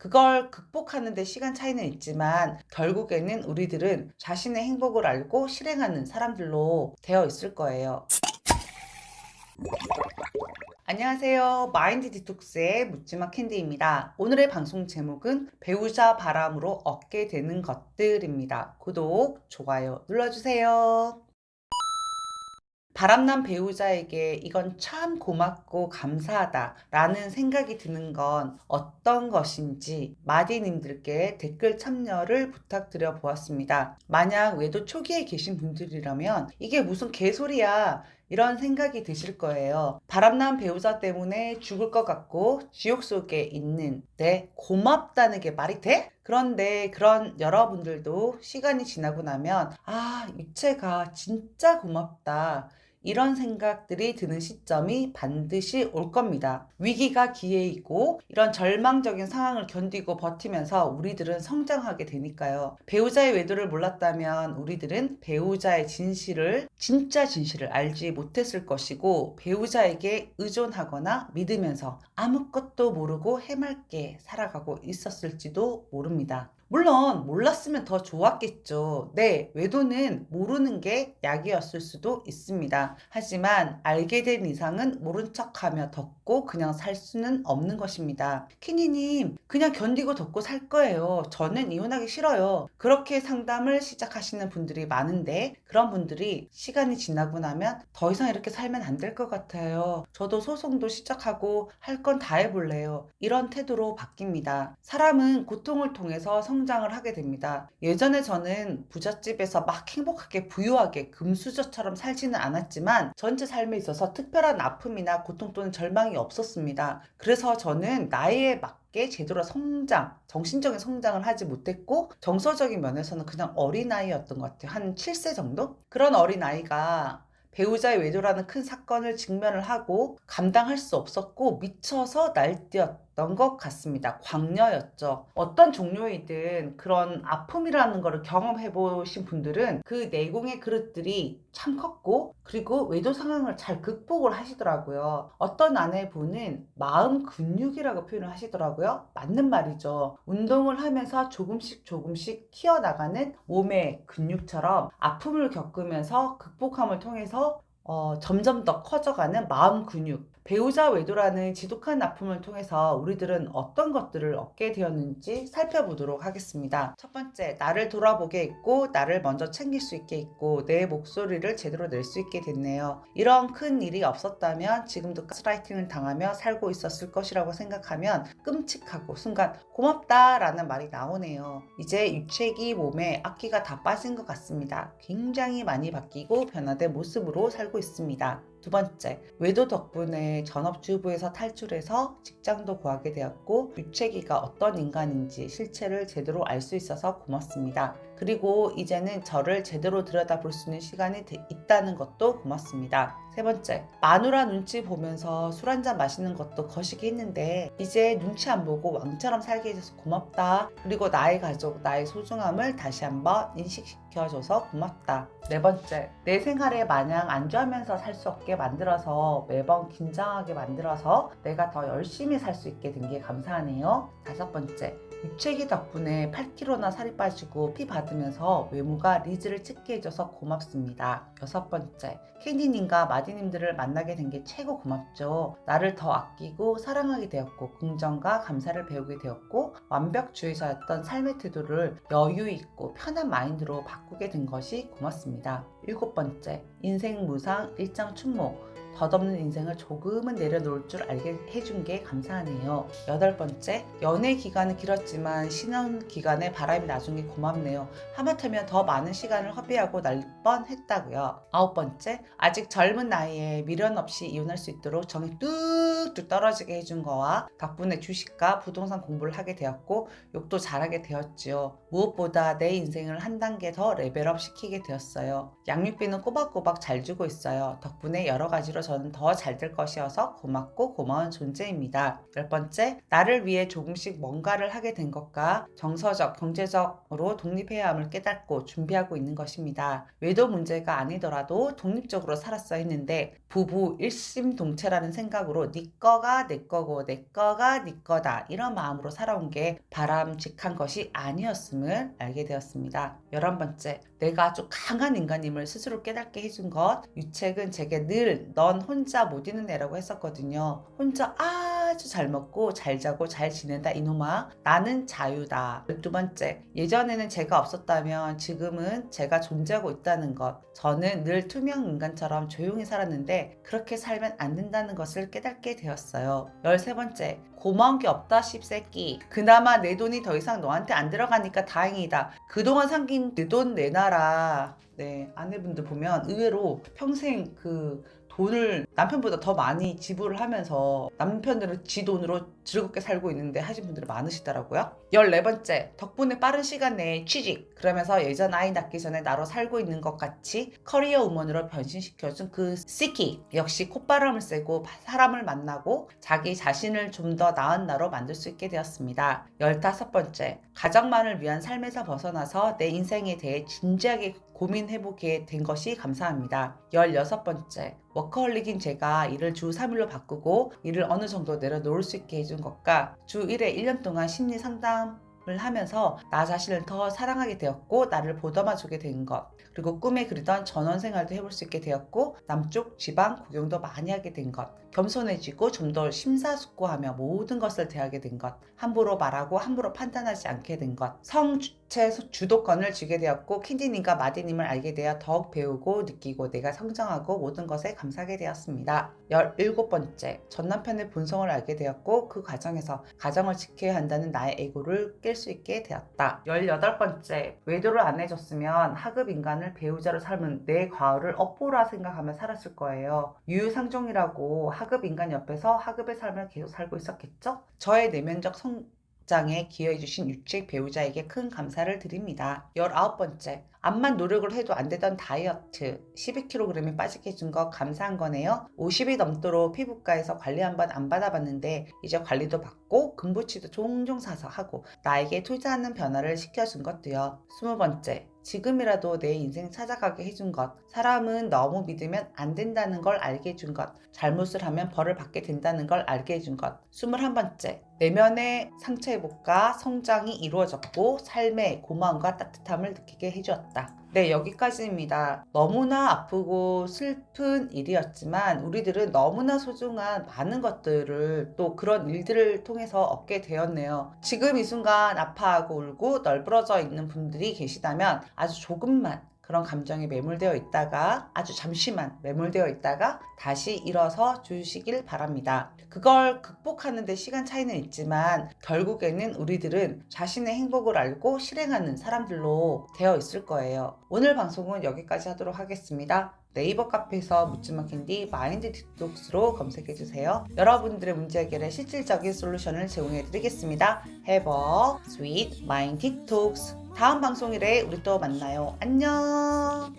그걸 극복하는 데 시간 차이는 있지만 결국에는 우리들은 자신의 행복을 알고 실행하는 사람들로 되어 있을 거예요. 안녕하세요. 마인드 디톡스의 묻지마 캔디입니다. 오늘의 방송 제목은 배우자 바람으로 얻게 되는 것들입니다. 구독, 좋아요 눌러주세요. 바람난 배우자에게 이건 참 고맙고 감사하다 라는 생각이 드는 건 어떤 것인지 마디님들께 댓글 참여를 부탁드려 보았습니다. 만약 외도 초기에 계신 분들이라면 이게 무슨 개소리야 이런 생각이 드실 거예요. 바람난 배우자 때문에 죽을 것 같고 지옥 속에 있는데 고맙다는 게 말이 돼? 그런데 그런 여러분들도 시간이 지나고 나면 아, 유채가 진짜 고맙다. 이런 생각들이 드는 시점이 반드시 올 겁니다. 위기가 기회이고 이런 절망적인 상황을 견디고 버티면서 우리들은 성장하게 되니까요. 배우자의 외도를 몰랐다면 우리들은 배우자의 진실을 진짜 진실을 알지 못했을 것이고 배우자에게 의존하거나 믿으면서 아무것도 모르고 해맑게 살아가고 있었을지도 모릅니다. 물론 몰랐으면 더 좋았겠죠. 네, 외도는 모르는 게 약이었을 수도 있습니다. 하지만 알게 된 이상은 모른 척하며 덮고 그냥 살 수는 없는 것입니다. 키니님, 그냥 견디고 덮고 살 거예요. 저는 이혼하기 싫어요. 그렇게 상담을 시작하시는 분들이 많은데 그런 분들이 시간이 지나고 나면 더 이상 이렇게 살면 안 될 것 같아요. 저도 소송도 시작하고 할 건 다 해볼래요. 이런 태도로 바뀝니다. 사람은 고통을 통해서 성 장을 하게 됩니다. 예전에 저는 부잣집에서 막 행복하게 부유하게 금수저처럼 살지는 않았지만 전체 삶에 있어서 특별한 아픔이나 고통 또는 절망이 없었습니다. 그래서 저는 나이에 맞게 제대로 성장, 정신적인 성장을 하지 못했고 정서적인 면에서는 그냥 어린아이였던 것 같아요. 한 7세 정도? 그런 어린아이가 배우자의 외도라는 큰 사건을 직면을 하고 감당할 수 없었고 미쳐서 날뛰었 던 것 같습니다. 광녀였죠. 어떤 종류이든 그런 아픔이라는 것을 경험해 보신 분들은 그 내공의 그릇들이 참 컸고 그리고 외도 상황을 잘 극복을 하시더라고요. 어떤 아내분은 마음 근육이라고 표현을 하시더라고요. 맞는 말이죠. 운동을 하면서 조금씩 조금씩 키워나가는 몸의 근육처럼 아픔을 겪으면서 극복함을 통해서 어, 점점 더 커져가는 마음 근육. 배우자 외도라는 지독한 아픔을 통해서 우리들은 어떤 것들을 얻게 되었는지 살펴보도록 하겠습니다. 첫 번째, 나를 돌아보게 했고, 나를 먼저 챙길 수 있게 했고, 내 목소리를 제대로 낼 수 있게 됐네요. 이런 큰 일이 없었다면 지금도 가스라이팅을 당하며 살고 있었을 것이라고 생각하면 끔찍하고 순간 고맙다라는 말이 나오네요. 이제 유책이 몸에 악기가 다 빠진 것 같습니다. 굉장히 많이 바뀌고 변화된 모습으로 살고 있습니다. 두 번째, 외도 덕분에 전업주부에서 탈출해서 직장도 구하게 되었고 유채기가 어떤 인간인지 실체를 제대로 알 수 있어서 고맙습니다. 그리고 이제는 저를 제대로 들여다볼 수 있는 시간이 되- 있다는 것도 고맙습니다. 세 번째, 마누라 눈치 보면서 술 한잔 마시는 것도 거시기 했는데 이제 눈치 안 보고 왕처럼 살게 해줘서 고맙다. 그리고 나의 가족, 나의 소중함을 다시 한번 인식시켜 줘서 고맙다. 네 번째, 내 생활에 마냥 안주하면서 살 수 없게 만들어서 매번 긴장하게 만들어서 내가 더 열심히 살 수 있게 된 게 감사하네요. 다섯 번째, 유채기 덕분에 8kg나 살이 빠지고 피 받으면서 외모가 리즈를 찍게 해줘서 고맙습니다. 여섯 번째, 캔디님과 마디님들을 만나게 된 게 최고 고맙죠. 나를 더 아끼고 사랑하게 되었고 긍정과 감사를 배우게 되었고 완벽주의자였던 삶의 태도를 여유 있고 편한 마인드로 바 꾸게 된 것이 고맙습니다. 일곱 번째, 인생 무상 일장 춘목. 덧없는 인생을 조금은 내려놓을 줄 알게 해준 게 감사하네요. 여덟 번째, 연애 기간은 길었지만 신혼 기간에 바람이 나준 게 고맙네요. 하마터면 더 많은 시간을 허비하고 날 뻔했다고요. 아홉 번째, 아직 젊은 나이에 미련 없이 이혼할 수 있도록 정이 뚝뚝 떨어지게 해준 거와 덕분에 주식과 부동산 공부를 하게 되었고 욕도 잘하게 되었지요. 무엇보다 내 인생을 한 단계 더 레벨업 시키게 되었어요. 양육비는 꼬박꼬박 잘 주고 있어요. 덕분에 여러 가지로 저는 더 잘 될 것이어서 고맙고 고마운 존재입니다. 열 번째, 나를 위해 조금씩 뭔가를 하게 된 것과 정서적, 경제적으로 독립해야 함을 깨닫고 준비하고 있는 것입니다. 외도 문제가 아니더라도 독립적으로 살았어야 했는데 부부 일심동체라는 생각으로 네 거가 내 거고 내 거가 네 거다 이런 마음으로 살아온 게 바람직한 것이 아니었음을 알게 되었습니다. 열한 번째, 내가 아주 강한 인간임을 스스로 깨닫게 해준 것. 유책은 제게 늘 넌 혼자 못 있는 애라고 했었거든요. 혼자 아 주잘 먹고 잘 자고 잘 지낸다 이놈아. 나는 자유다. 두 번째, 예전에는 제가 없었다면 지금은 제가 존재하고 있다는 것. 저는 늘 투명 인간처럼 조용히 살았는데 그렇게 살면 안 된다는 것을 깨닫게 되었어요. 열세 번째, 고마운 게 없다 씹새끼. 그나마 내 돈이 더 이상 너한테 안 들어가니까 다행이다. 그동안 삼긴 내 돈 내놔라. 네, 아내분들 보면 의외로 평생 그 돈을 남편보다 더 많이 지불을 하면서 남편들은 지 돈으로 즐겁게 살고 있는데 하신 분들이 많으시더라고요. 14번째, 덕분에 빠른 시간 내에 취직. 그러면서 예전 아이 낳기 전에 나로 살고 있는 것 같이 커리어 우먼으로 변신시켜준 그 시키. 역시 콧바람을 쐬고 사람을 만나고 자기 자신을 좀 더 나은 나로 만들 수 있게 되었습니다. 15번째, 가정만을 위한 삶에서 벗어나서 내 인생에 대해 진지하게 고민해보게 된 것이 감사합니다. 16번째, 워커홀릭인 제가 일을 주 3일로 바꾸고 일을 어느 정도 내려놓을 수 있게 해준 것과 주 1회 1년 동안 심리 상담 을 하면서 나 자신을 더 사랑하게 되었고 나를 보듬어주게 된 것. 그리고 꿈에 그리던 전원 생활도 해볼 수 있게 되었고 남쪽 지방 구경도 많이 하게 된 것. 겸손해지고 좀 더 심사숙고하며 모든 것을 대하게 된 것. 함부로 말하고 함부로 판단하지 않게 된 것. 성 주체 주도권을 쥐게 되었고 킨디님과 마디님을 알게 되어 더욱 배우고 느끼고 내가 성장하고 모든 것에 감사하게 되었습니다. 17번째. 전 남편의 본성을 알게 되었고 그 과정에서 가정을 지켜야 한다는 나의 에고를 깰 수 있게 되었다. 18번째. 외도를 안 해줬으면 하급 인간을 배우자로 삶은 내 과거를 업보라 생각하며 살았을 거예요. 유유상종이라고 하급 인간 옆에서 하급의 삶을 계속 살고 있었겠죠? 저의 내면적 성 장에 기여해주신 유책 배우자에게 큰 감사를 드립니다. 19번째. 암만 노력을 해도 안 되던 다이어트 12kg이 빠지게 해준 거 감사한 거네요. 50이 넘도록 피부과에서 관리 한번 안 받아봤는데 이제 관리도 받고 금부치도 종종 사서 하고 나에게 투자하는 변화를 시켜준 것도요. 20번째. 지금이라도 내 인생 찾아가게 해준 것. 사람은 너무 믿으면 안 된다는 걸 알게 해준 것. 잘못을 하면 벌을 받게 된다는 걸 알게 해준 것. 21번째. 내면의 상처 회복과 성장이 이루어졌고 삶의 고마움과 따뜻함을 느끼게 해주었 다. 네, 여기까지입니다. 너무나 아프고 슬픈 일이었지만 우리들은 너무나 소중한 많은 것들을 또 그런 일들을 통해서 얻게 되었네요. 지금 이 순간 아파하고 울고 널브러져 있는 분들이 계시다면 아주 조금만 그런 감정에 매몰되어 있다가 아주 잠시만 매몰되어 있다가 다시 일어서 주시길 바랍니다. 그걸 극복하는 데 시간 차이는 있지만 결국에는 우리들은 자신의 행복을 알고 실행하는 사람들로 되어 있을 거예요. 오늘 방송은 여기까지 하도록 하겠습니다. 네이버 카페에서 묻지마 캔디 마인드 디톡스로 검색해주세요. 여러분들의 문제 해결에 실질적인 솔루션을 제공해드리겠습니다. Have a sweet. 다음 방송일에 우리 또 만나요. 안녕!